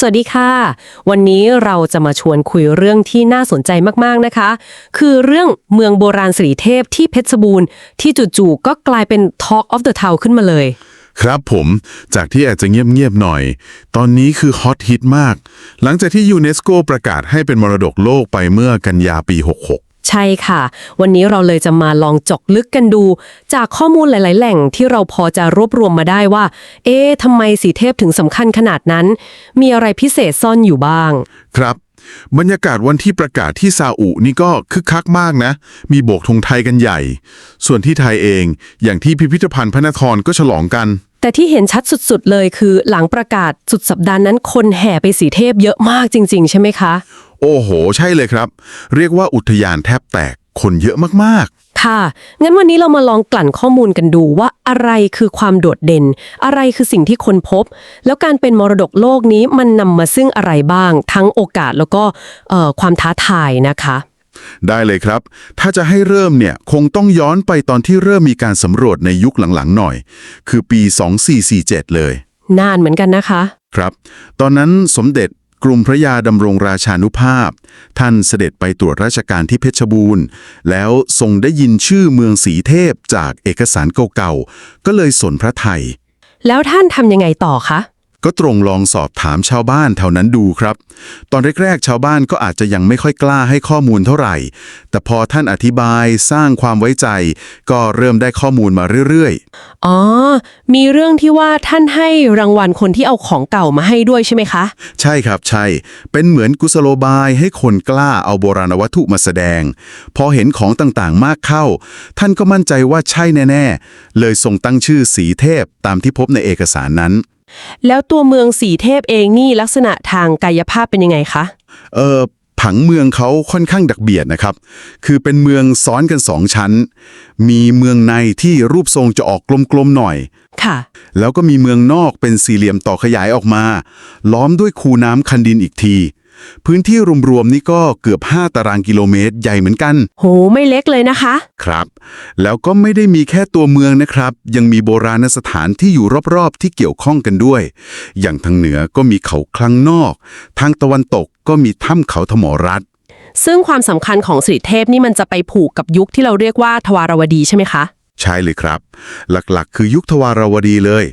สวัสดีค่ะ วันนี้เราจะมาชวนคุยเรื่องที่น่าสนใจมากๆนะคะ คือเรื่องเมืองโบราณสีเทพที่เพชรบูรณ์ที่จู่ๆก็กลายเป็น Talk of the Town ขึ้นมาเลย ครับผมจากที่อาจจะเงียบๆหน่อย ตอนนี้คือฮอตฮิตมาก หลังจากที่ยูเนสโกประกาศให้เป็นมรดกโลกไปเมื่อกันยาปี 66 ใช่ค่ะ วันนี้เราเลยจะมาลองจกลึกกันดู จากข้อมูลหลาย ๆ แหล่งที่เราพอจะรวบรวมมาได้ว่า เอ๊ะทำไมสีเทพถึงสำคัญขนาดนั้น มีอะไรพิเศษซ่อนอยู่บ้าง ครับ บรรยากาศวันที่ประกาศที่ซาอุนี่ก็คึกคักมากนะ มีโบกธงไทยกันใหญ่ ส่วนที่ไทยเอง อย่างที่พิพิธภัณฑ์พระนครก็ฉลองกัน แต่ที่เห็นชัดสุดๆเลยคือ หลังประกาศสุดสัปดาห์นั้นคนแห่ไปสีเทพเยอะมากจริง ๆ ใช่ไหมคะ โอ้โห ใช่เลยครับ เรียกว่าอุทยานแทบแตกคนเยอะมากค่ะ งั้นวันนี้เรามาลองกลั่นข้อมูลกันดูว่าอะไรคือความโดดเด่น อะไรคือสิ่งที่คนพบ แล้วการเป็นมรดกโลกนี้มันนำมาซึ่งอะไรบ้าง ทั้งโอกาสแล้วก็เอ่อความท้าทายนะคะๆ ได้เลยครับ ถ้าจะให้เริ่มเนี่ยคงต้องย้อนไปตอนที่เริ่มมีการสำรวจในยุคหลังๆหน่อย คือปี 2447 เลย นานเหมือนกันนะคะ ครับ ตอนนั้นสมเด็จกรุงพระยาดำรงราชานุภาพ ท่านเสด็จไปตรวจราชการที่เพชรบูรณ์ แล้วทรงได้ยินชื่อเมืองสีเทพจากเอกสารเก่าๆ ก็เลยสนพระไทย แล้วท่านทำยังไงต่อคะ ก็ตรงลองสอบถามชาวบ้านแถวนั้นดูครับ ตอนแรกๆ ชาวบ้านก็อาจจะยังไม่ค่อยกล้าให้ข้อมูลเท่าไหร่ แต่พอท่านอธิบายสร้างความไว้ใจ ก็เริ่มได้ข้อมูลมาเรื่อยๆ อ๋อ มีเรื่องที่ว่าท่านให้รางวัลคนที่เอาของเก่ามาให้ด้วยใช่ไหมคะ ใช่ครับใช่ เป็นเหมือนกุศโลบายให้คนกล้าเอาโบราณวัตถุมาแสดง พอเห็นของต่างๆ มากเข้า ท่านก็มั่นใจว่าใช่แน่ ๆ เลยทรงตั้งชื่อสีเทพตามที่พบในเอกสารนั้น แล้วตัวเมืองสีเทพเองนี่ลักษณะทางกายภาพเป็นยังไงคะ เออผังเมืองเขาค่อนข้างดักเบียดนะครับ คือเป็นเมืองซ้อนกันสองชั้น มีเมืองในที่รูปทรงจะออกกลมๆหน่อย ค่ะ แล้วก็มีเมืองนอกเป็นสี่เหลี่ยมต่อขยายออกมา ล้อมด้วยคูน้ำคันดินอีกที พื้นที่รวมๆนี่ก็เกือบ 5 ตารางกิโลเมตรใหญ่เหมือนกัน โห ไม่เล็กเลยนะคะ ครับ แล้วก็ไม่ได้มีแค่ตัวเมืองนะครับ ยังมีโบราณสถานที่อยู่รอบๆ ที่เกี่ยวข้องกันด้วย อย่างทางเหนือก็มีเขาคลังนอก ทางตะวันตกก็มีถ้ำเขาธมรัตน์ซึ่งความสำคัญของสีเทพนี่มันจะไปผูกกับยุคที่เราเรียกว่าทวารวดีใช่ไหมคะ ใช่เลยครับ หลักๆ คือยุคทวารวดีเลย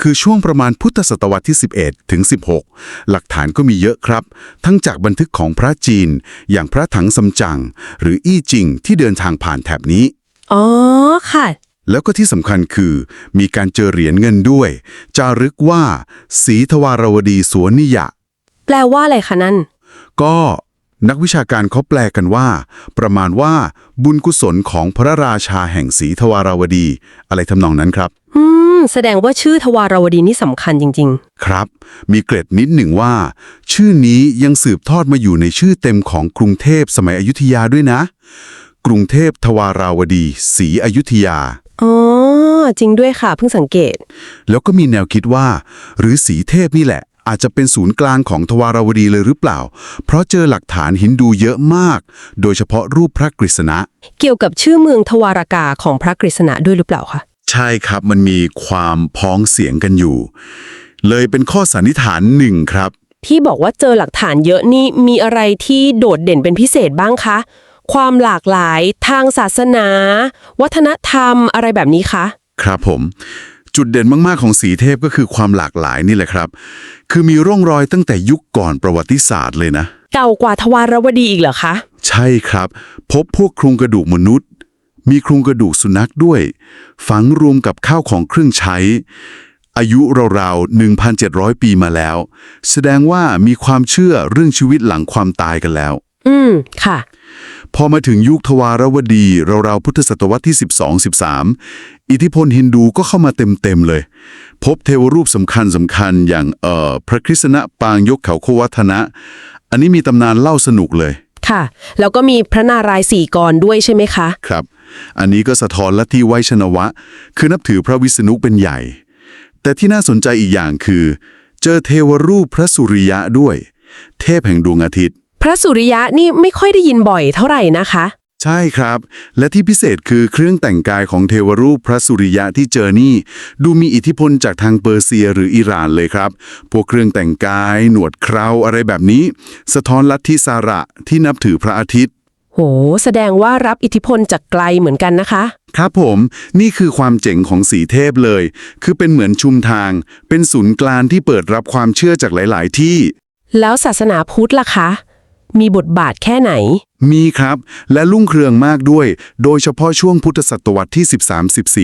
คือช่วงประมาณพุทธศตวรรษที่ 11 ถึง 16 หลักฐานก็มีเยอะครับ ทั้งจากบันทึกของพระจีน อย่างพระถังซัมจั๋งหรืออี้จิงที่เดินทางผ่านแถบนี้ อ๋อ ค่ะ แล้วก็ที่สำคัญคือ มีการเจอเหรียญเงินด้วย จารึกว่า สีทวารวดีสวนนิยะ แปลว่าอะไรคะนั่น ก็ นักวิชาการเขาแปลกันว่า ประมาณว่าบุญกุศลของพระราชาแห่งสีทวารวดี อะไรทำนองนั้นครับ อืม แสดงว่าชื่อทวารวดีนี่สำคัญจริง ครับ มีเกร็ดนิดหนึ่งว่า ชื่อนี้ยังสืบทอดมาอยู่ในชื่อเต็มของกรุงเทพสมัยอยุธยาด้วยนะ กรุงเทพทวาราวดีศรีอยุธยา ๆ อ๋อ จริงด้วยค่ะ เพิ่งสังเกต แล้วก็มีแนวคิดว่า หรือสีเทพนี่แหละ อาจจะเป็นศูนย์กลางของทวาราวดีเลยหรือเปล่า เพราะเจอหลักฐานหินดูเยอะมาก โดยเฉพาะรูปพระกฤษณะ เกี่ยวกับชื่อเมืองทวารากาของพระกฤษณะด้วยหรือเปล่าคะใช่ครับมันมีความพ้องเสียงกันอยู่ เลยเป็นข้อสันนิษฐานหนึ่งครับ ที่บอกว่าเจอหลักฐานเยอะนี่มีอะไรที่โดดเด่นเป็นพิเศษบ้างคะ ความหลากหลายทางศาสนา วัฒนธรรมอะไรแบบนี้คะ ครับผม จุดเด่นมากๆของสีเทพก็คือความหลากหลายนี่แหละครับ คือมีร่องรอยตั้งแต่ยุคก่อนประวัติศาสตร์เลยนะ เก่ากว่าทวารวดีอีกเหรอคะ ใช่ครับ พบพวกโครงกระดูกมนุษย์ มีโครงกระดูกสุนัขด้วย ฝังรวมกับข้าวของเครื่องใช้ อายุราวๆ 1,700 ปีมาแล้ว แสดงว่ามีความเชื่อเรื่องชีวิตหลังความตายกันแล้ว อืมค่ะ พอมาถึงยุคทวารวดีราวๆพุทธศตวรรษที่ 12-13 อิทธิพลฮินดูก็เข้ามาเต็มๆเลย พบเทวรูปสำคัญสำคัญอย่างเอ่อพระคริสณะปางยกเขาโควัฒนะ อันนี้มีตำนานเล่าสนุกเลย ค่ะ แล้วก็มีพระนารายณ์สี่กรด้วยใช่ไหมคะ ครับ อันนี้ก็สะท้อนลัทธิไวยชนวะ คือนับถือพระวิษณุเป็นใหญ่ แต่ที่น่าสนใจอีกอย่างคือ เจอเทวรูปพระสุริยะด้วย เทพแห่งดวงอาทิตย์ พระสุริยะนี่ไม่ค่อยได้ยินบ่อยเท่าไหร่นะคะ ใช่ครับ และที่พิเศษคือเครื่องแต่งกายของเทวรูปพระสุริยะที่เจอนี่ ดูมีอิทธิพลจากทางเปอร์เซียหรืออิหร่านเลยครับ พวกเครื่องแต่งกาย หนวดเคราอะไรแบบนี้ สะท้อนลัทธิสาระที่นับถือพระอาทิตย์ โห แสดงว่ารับอิทธิพลจากไกลเหมือนกันนะคะ ครับผม นี่คือความเจ๋งของสีเทพเลย คือเป็นเหมือนชุมทาง เป็นศูนย์กลางที่เปิดรับความเชื่อจากหลาย ๆ ที่ แล้วศาสนาพุทธล่ะคะ มีบทบาทแค่ไหน มีครับ และรุ่งเรืองมากด้วย โดยเฉพาะช่วงพุทธศตวรรษที่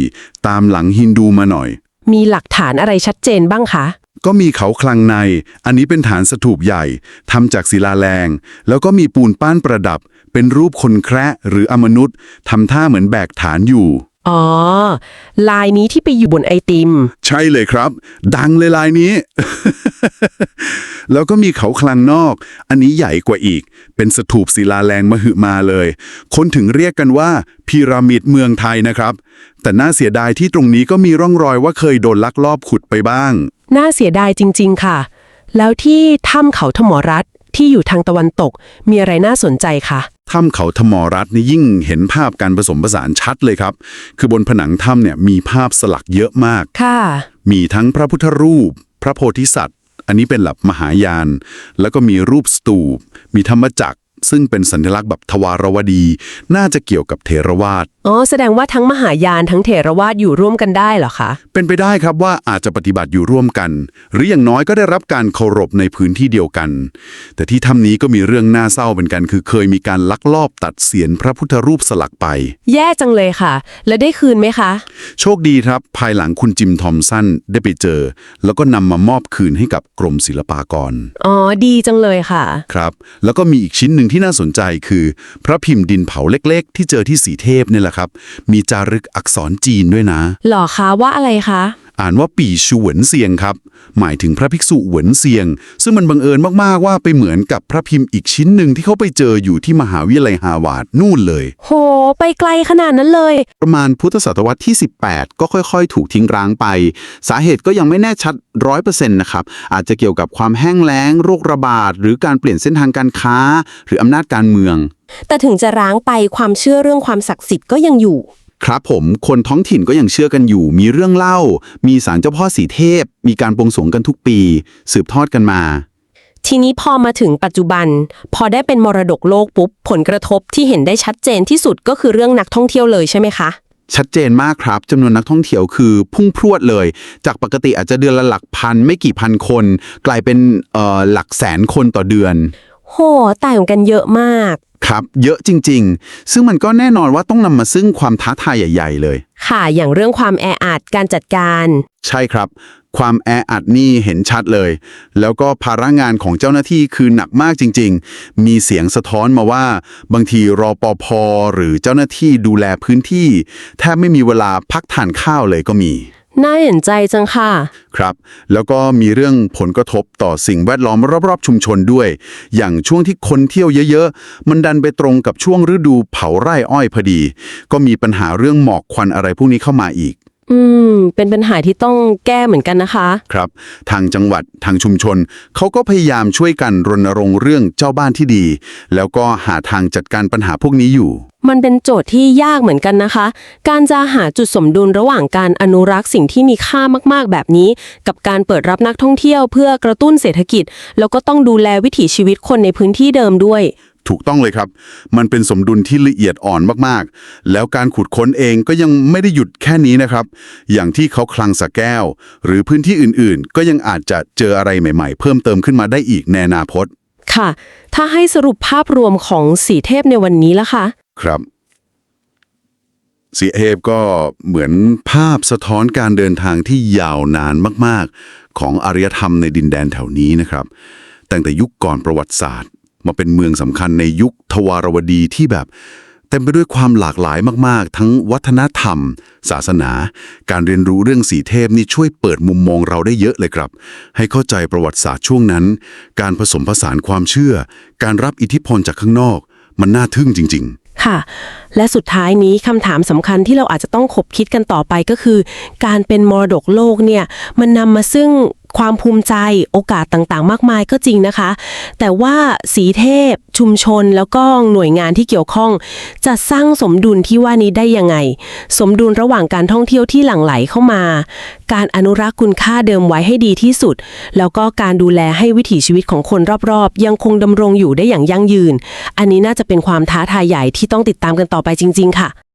13-14 ตามหลังฮินดูมาหน่อย มีหลักฐานอะไรชัดเจนบ้างคะ ก็มีเขาคลังใน อันนี้เป็นฐานสถูปใหญ่ทำจากศิลาแรง แล้วก็มีปูนป้านประดับ เป็นรูปคนแคระหรืออมนุษย์ทำท่าเหมือนแบกฐานอยู่ อ๋อ ลายนี้ที่ไปอยู่บนไอติม ใช่เลยครับ ดังเลยลายนี้ แล้วก็มีเขาคลังนอก อันนี้ใหญ่กว่าอีก เป็นสถูปศิลาแรงมหึมาเลย คนถึงเรียกกันว่าพีระมิดเมืองไทยนะครับ แต่น่าเสียดายที่ตรงนี้ก็มีร่องรอยว่าเคยโดนลักลอบขุดไปบ้าง น่าเสียดายจริง ๆ ค่ะ แล้วที่ถ้ำเขาธมรัตน์ที่อยู่ทางตะวันตกมีอะไรน่าสนใจคะถ้ำเขาธมรัตน์นี่ยิ่งเห็นภาพการผสมผสานชัดเลยครับ คือบนผนังถ้ำเนี่ยมีภาพสลักเยอะมาก ค่ะ มีทั้งพระพุทธรูป พระโพธิสัตว์ อันนี้เป็นหลับมหายาน แล้วก็มีรูปสตูป มีธรรมจักร ซึ่งเป็นสัญลักษณ์แบบทวารวดี น่าจะเกี่ยวกับเทรวาสอ๋อแสดงว่าทั้งมหายานทั้งเถรวาทอยู่ร่วมกันได้เหรอคะ เป็นไปได้ครับว่าอาจจะปฏิบัติอยู่ร่วมกัน หรืออย่างน้อยก็ได้รับการเคารพในพื้นที่เดียวกัน แต่ที่ถ้ำนี้ก็มีเรื่องน่าเศร้าเป็นกัน คือเคยมีการลักลอบตัดเสียนพระพุทธรูปสลักไป แย่จังเลยค่ะ แล้วได้คืนไหมคะ โชคดีครับ ภายหลังคุณจิมทอมสันได้ไปเจอ แล้วก็นำมามอบคืนให้กับกรมศิลปากรอ๋อดีจังเลยค่ะ ครับ แล้วก็มีอีกชิ้นหนึ่งที่ที่น่าสนใจคือ พระพิมพ์ดินเผาเล็กๆ ที่เจอที่สีเทพเนี่ยแหละครับ มีจารึกอักษรจีนด้วยนะ หรอคะว่าอะไรคะ อ่านว่าปี่ชูเหวินเซียงครับ หมายถึงพระภิกษุเหวินเซียง ซึ่งมันบังเอิญมากๆว่าไปเหมือนกับพระพิมพ์อีกชิ้นหนึ่งที่เขาไปเจออยู่ที่มหาวิทยาลัยฮาวาดนู่นเลย โห ไปไกลขนาดนั้นเลย ประมาณพุทธศตวรรษที่ 18 ก็ค่อยๆ ถูกทิ้งร้างไป สาเหตุก็ยังไม่แน่ชัดร้อยเปอร์เซ็นต์นะครับ อาจจะเกี่ยวกับความแห้งแล้ง โรคระบาด หรือการเปลี่ยนเส้นทางการค้า หรืออำนาจการเมือง แต่ถึงจะร้างไปความเชื่อเรื่องความศักดิ์สิทธิ์ก็ยังอยู่ ครับผมคนท้องถิ่นก็ยังเชื่อกันอยู่ มีเรื่องเล่า มีศาลเจ้าพ่อสีเทพ มีการบวงสรวงกันทุกปี สืบทอดกันมา ทีนี้พอมาถึงปัจจุบัน พอได้เป็นมรดกโลกปุ๊บ ผลกระทบที่เห็นได้ชัดเจนที่สุดก็คือเรื่องนักท่องเที่ยวเลยใช่ไหมคะ ชัดเจนมากครับจำนวนนักท่องเที่ยวคือพุ่งพรวดเลย จากปกติอาจจะเดือนละหลักพันไม่กี่พันคน กลายเป็นเอ่อหลักแสนคนต่อเดือน โหต่างกันเยอะมาก ครับ เยอะจริง ๆ ซึ่งมันก็แน่นอนว่าต้องนำมาซึ่งความท้าทายใหญ่ ๆ เลย ค่ะ อย่างเรื่องความแออัดการจัดการ ใช่ครับ ความแออัดนี่เห็นชัดเลย แล้วก็ภาระงานของเจ้าหน้าที่คือหนักมากจริง ๆ มีเสียงสะท้อนมาว่า บางทีรอปภหรือเจ้าหน้าที่ดูแลพื้นที่แทบไม่มีเวลาพักทานข้าวเลยก็มี น่าเห็นใจจังค่ะ ครับ แล้วก็มีเรื่องผลกระทบต่อสิ่งแวดล้อมรอบๆ ชุมชนด้วย อย่างช่วงที่คนเที่ยวเยอะๆ มันดันไปตรงกับช่วงฤดูเผาไร่อ้อยพอดี ก็มีปัญหาเรื่องหมอกควันอะไรพวกนี้เข้ามาอีก อืม เป็นปัญหาที่ต้องแก้เหมือนกันนะคะ ครับ ทางจังหวัดทางชุมชน เขาก็พยายามช่วยกันรณรงค์เรื่องเจ้าบ้านที่ดี แล้วก็หาทางจัดการปัญหาพวกนี้อยู่ มันเป็นโจทย์ที่ยากเหมือนกันนะคะ การจะหาจุดสมดุลระหว่างการอนุรักษ์สิ่งที่มีค่ามากๆแบบนี้ กับการเปิดรับนักท่องเที่ยวเพื่อกระตุ้นเศรษฐกิจ แล้วก็ต้องดูแลวิถีชีวิตคนในพื้นที่เดิมด้วย ถูกต้องเลยครับ มันเป็นสมดุลที่ละเอียดอ่อนมากๆ แล้วการขุดค้นเองก็ยังไม่ได้หยุดแค่นี้นะครับ อย่างที่เขาคลังสะแก้ว หรือพื้นที่อื่นๆ ก็ยังอาจจะเจออะไรใหม่ๆ เพิ่มเติมขึ้นมาได้อีกในอนาคตค่ะ ถ้าให้สรุปภาพรวมของสีเทพในวันนี้ละคะ ครับ สีเอฟก็เหมือนภาพสะท้อนการเดินทางที่ยาวนานมากๆ ของอารยธรรมในดินแดนแถวนี้นะครับ ตั้งแต่ยุคก่อนประวัติศาสตร์ มาเป็นเมืองสำคัญในยุคทวารวดีที่แบบ เต็มไปด้วยความหลากหลายมากๆ ทั้งวัฒนธรรม ศาสนา การเรียนรู้เรื่องสีเทพนี่ช่วยเปิดมุมมองเราได้เยอะเลยครับ ให้เข้าใจประวัติศาสตร์ช่วงนั้น การผสมผสานความเชื่อ การรับอิทธิพลจากข้างนอก มันน่าทึ่งจริง ๆค่ะและสุดท้ายนี้คำถามสำคัญที่เราอาจจะต้องคบคิดกันต่อไปก็คือ การเป็นมรดกโลกเนี่ยมันนำมาซึ่ง ความภูมิใจโอกาสต่างๆ มากมายก็จริงนะคะ แต่ว่าสีเทพ ชุมชนแล้วก็หน่วยงานที่เกี่ยวข้อง จะสร้างสมดุลที่ว่านี้ได้ยังไง สมดุลระหว่างการท่องเที่ยวที่หลั่งไหลเข้ามา การอนุรักษ์คุณค่าเดิมไว้ให้ดีที่สุด แล้วก็การดูแลให้วิถีชีวิตของคนรอบๆ ยังคงดำรงอยู่ได้อย่างยั่งยืน อันนี้น่าจะเป็นความท้าทายใหญ่ที่ต้องติดตามกันต่อไปจริง ๆ ค่ะ